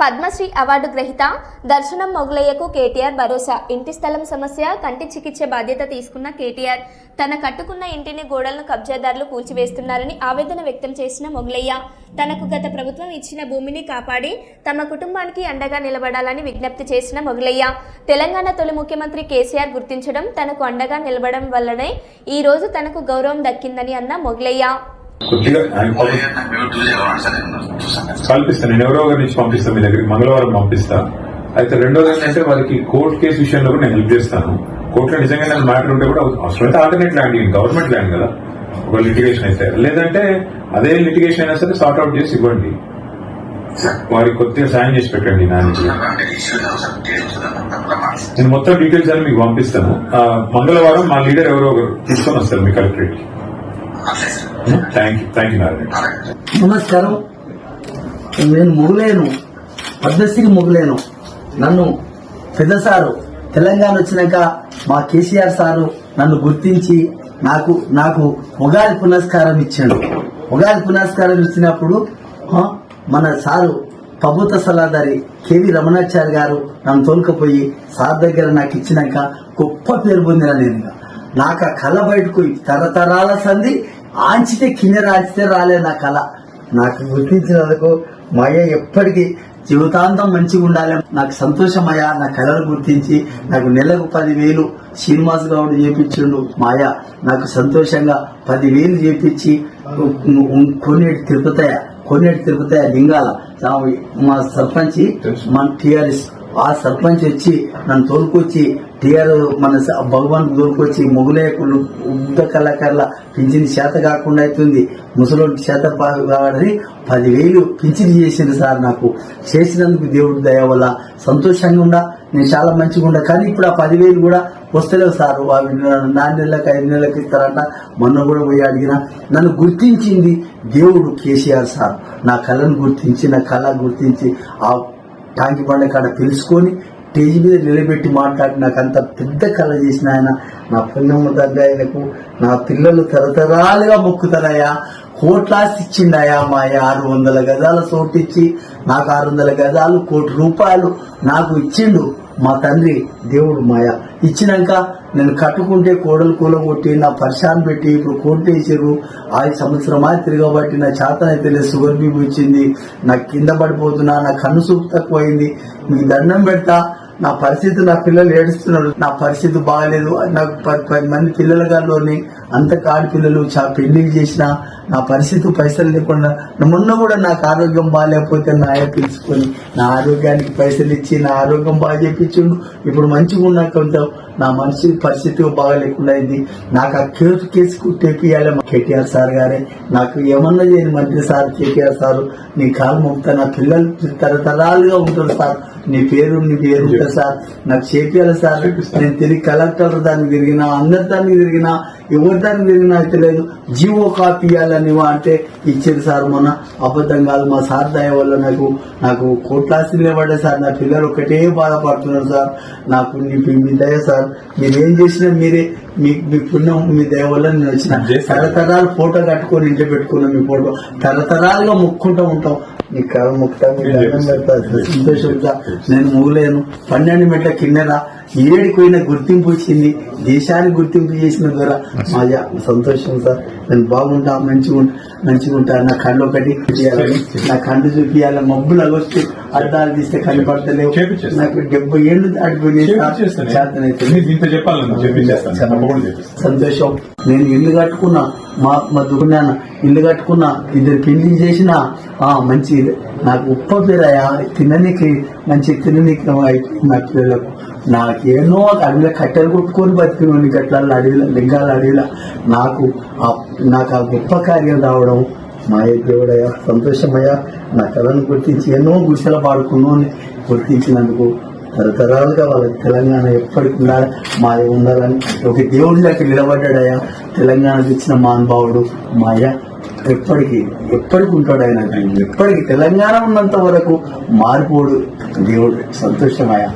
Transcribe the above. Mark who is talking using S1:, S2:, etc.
S1: Padmashri award గ్రహీత దర్శనం మొగలయ్యకు కేటీఆర్ భరోసా. ఇంటి స్థలం సమస్య కంటి చికిత్స బాధ్యత తీసుకున్న కేటీఆర్. తన కట్టుకున్న ఇంటిని గోడలను కబ్జాదారులు కూల్చివేస్తున్నారని ఆవేదన వ్యక్తం చేసిన మొగలయ్య. తనకు గత ప్రభుత్వం ఇచ్చిన భూమిని కాపాడి తమ కుటుంబానికి అండగా నిలబడాలని విజ్ఞప్తి చేసిన మొగలయ్య. తెలంగాణ తొలి ముఖ్యమంత్రి కేసీఆర్ గుర్తించడం తనకు అండగా నిలబడడం వల్లనే ఈ రోజు తనకు గౌరవం దక్కిందని అన్న మొగలయ్య.
S2: కల్పిస్తాను నేను ఎవరో ఒకరి నుంచి పంపిస్తాను మీ దగ్గరికి మంగళవారం పంపిస్తా. అయితే రెండోది ఏంటంటే వారికి కోర్టు కేసు విషయంలో కూడా నేను హెల్ప్ చేస్తాను. కోర్టులో నిజంగా నాకు మ్యాటర్ ఉంటే కూడా అవసరమైతే ఆల్టర్నేట్ ల్యాండ్ గవర్నమెంట్ ల్యాండ్ కదా. ఒక లిటిగేషన్ అయితే. లేదంటే అదే లిటిగేషన్ అయినా సరే సార్ట్ అవుట్ చేసి ఇవ్వండి. వారికి కొద్దిగా సాయం చేసి పెట్టండి నా నేను మొత్తం డీటెయిల్స్ అని మీకు పంపిస్తాను. మంగళవారం మా లీడర్ ఎవరో ఒకరు తీసుకొని వస్తారు మీ కలెక్టరేట్
S3: నమస్కారం. నేను మొగులేను. పద్మశ్రీ మొగులేను. నన్ను పెద్ద సారు తెలంగాణ వచ్చినాక మా కేసీఆర్ సారు నన్ను గుర్తించి నాకు నాకు ఉగాది పునస్కారం ఇచ్చాడు. ఉగాది పునస్కారం ఇచ్చినప్పుడు మన సారు ప్రభుత్వ సలహాదారి కేవి రమణాచారి గారు నన్ను తోలుకపోయి సార్ దగ్గర నాకు ఇచ్చినాక గొప్ప పేరు పొందిన నేను నాకు ఆ కళ బయటకు తరతరాల సంధి ఆంచితే కింద రాంచితే రాలే నా కళ. నాకు గుర్తించినందుకు మా అయ్య ఎప్పటికీ జీవితాంతం మంచిగా ఉండాలి. నాకు సంతోషమయ్యా నా కళను గుర్తించి నాకు నెలకు పదివేలు శ్రీనివాస్ గౌడ్ చేపించిండు మాయ. నాకు సంతోషంగా పదివేలు చేపించి కొన్నేటి తిరుపతయ్య కొన్నేటి తిరుపతయ్య లింగాల. మా సర్పంచ్ మన టిఆర్ఎస్ ఆ సర్పంచ్ వచ్చి నన్ను తోలుకొచ్చి టీఆర్ మన భగవాన్ తోలుకొచ్చి మొగులేకులు ఉద్ద కళాకారుల పింఛన్ చేత కాకుండా అవుతుంది ముసలోడికి చేత కావాలని పదివేలు పింఛని చేసింది సార్ నాకు. చేసినందుకు దేవుడి దయ వల్ల సంతోషంగా ఉండా నేను చాలా మంచిగా ఉండా. కానీ ఇప్పుడు ఆ పదివేలు కూడా వస్తలేవు సార్. అవి నాలుగు నెలలకు ఐదు నెలలకు ఇస్తారంట. మొన్న కూడా పోయి అడిగిన నన్ను గుర్తించింది దేవుడు కేసీఆర్ సార్. నా కళను గుర్తించి నా కళ గుర్తించి ఆ టాంకి బండ కాడ తెలుసుకొని స్టేజ్ మీద నిలబెట్టి మాట్లాడి నాకు అంత పెద్ద కళ చేసిన ఆయన. నా పుణ్యము దగ్గ ఆయనకు నా పిల్లలు తరతరాలుగా మొక్కుతారయ్యా. కోట్లాస్తి ఇచ్చిండయా మా ఆరు వందల గజాల చోటు ఇచ్చి నాకు ఆరు వందల గజాలు కోటి రూపాయలు నాకు ఇచ్చిండు మా తండ్రి దేవుడు మాయ. ఇచ్చినాక నేను కట్టుకుంటే కోడలు కూల కొట్టి నా పరిశాన్ పెట్టి ఇప్పుడు కోర్టు వేసారు ఐదు సంవత్సరం తిరగబట్టి నా చేతనైతే లేదు షుగర్ బీబీ ఇచ్చింది. నాకు కింద పడిపోతున్నా నా కన్ను సూపు తక్కువైంది మీకు దండం పెడతా నా పరిస్థితి నా పిల్లలు ఏడుస్తున్నారు నా పరిస్థితి బాగాలేదు. నాకు పది పది మంది పిల్లల గారిలోని అంత ఆడపిల్లలు పిల్లలు చా పెళ్ళికి చేసిన నా పరిస్థితి పైసలు లేకుండా మొన్న కూడా నాకు ఆరోగ్యం బాగాలేకపోతే నా అయ్య పిలుచుకొని నా ఆరోగ్యానికి పైసలు ఇచ్చి నా ఆరోగ్యం బాగా చేపించిండు. ఇప్పుడు మంచిగా ఉన్నా కొంచెం నా మనిషి పరిస్థితి బాగా లేకుండా అయింది. నాకు ఆ కేసు కేసుకు తెప్పియాలి మా కేటీఆర్ సార్ గారే. నాకు ఏమన్నా చేయని మంత్రి సార్ కేటీఆర్ సార్ నీ కాలు మొక్తా నా పిల్లలు తరతరాలుగా ఉంటారు సార్. నీ పేరు నీ పేరు సార్ నాకు చేపియాలి సార్. నేను తిరిగి కలెక్టర్ దానికి తిరిగినా అందరి దానికి తిరిగినా ఎవరి దానికి తిరిగినా తెలియదు. జీవో కాపీ ఇవ్వాలని అంటే ఇచ్చేది సార్ మొన్న. అబద్ధం కాదు మా సార్ దయ వల్ల నాకు నాకు కోట్లాసి నిలబడే సార్. నా పిల్లలు ఒకటే బాధపడుతున్నారు సార్. నాకు నీ మీ దయ సార్. మీరు ఏం చేసినా మీరే మీ మీ పుణ్యం మీ దయ వల్ల నేను వచ్చిన. తరతరాలు ఫోటో కట్టుకొని ఇంట్లో పెట్టుకున్నాం మీ ఫోటో. తరతరాలుగా మొక్కుంటూ ఉంటాం. నీ కాలు మొక్కుతా మీ దండం పెడతా సంతోషంగా నేను మూలేను. పన్నెండు మెట్ల కిందన ఏడికి పోయిన గుర్తింపు వచ్చింది. దేశానికి గుర్తింపు చేసిన ద్వారా మాజా సంతోషం సార్. నేను బాగుంటా మంచిగా మంచిగా ఉంటా. నా కళ్ళు ఒకటి చూపియాలని నా కళ్ళు చూపియాలి మబ్బులు అగొచ్చు అద్దాలు తీస్తే కనపడతలేవు
S2: చేపించేస్తాను.
S3: నాకు డెబ్బై ఏళ్ళు
S2: చేపిస్తాను.
S3: సంతోషం. నేను ఇల్లు కట్టుకున్నా మా మా దుకున్నాన ఇల్లు కట్టుకున్నా ఇద్దరు పెళ్ళి చేసిన మంచి నాకు ఉప్ప తిననీకి మంచి తిననీకి అయిపోయింది నా పిల్లలకు. నాకేనో అడవిలో కట్టెలు కొట్టుకొని బతికినోని గట్ల అడవిలో లింగాల అడవిలో. నాకు ఆ- నాకు ఆ గొప్ప కార్యం రావడం మా దేవుడయ్యా సంతోషమయ్యా నా కళను గుర్తించి ఎన్నో గుడిసెల పాడుకున్నాను. గుర్తించినందుకు తరతరాలుగా వాళ్ళ తెలంగాణ ఎప్పటికి ఉండాలి. మాయ ఉండాలని ఒక దేవుడిలోకి నిలబడ్డాడయ్యా తెలంగాణ తెచ్చిన మహానుభావుడు మాయ ఎప్పటికి ఎప్పటికి ఉంటాడు ఆయన ఎప్పటికి తెలంగాణ ఉన్నంత వరకు మారిపోడు దేవుడు. సంతోషమయ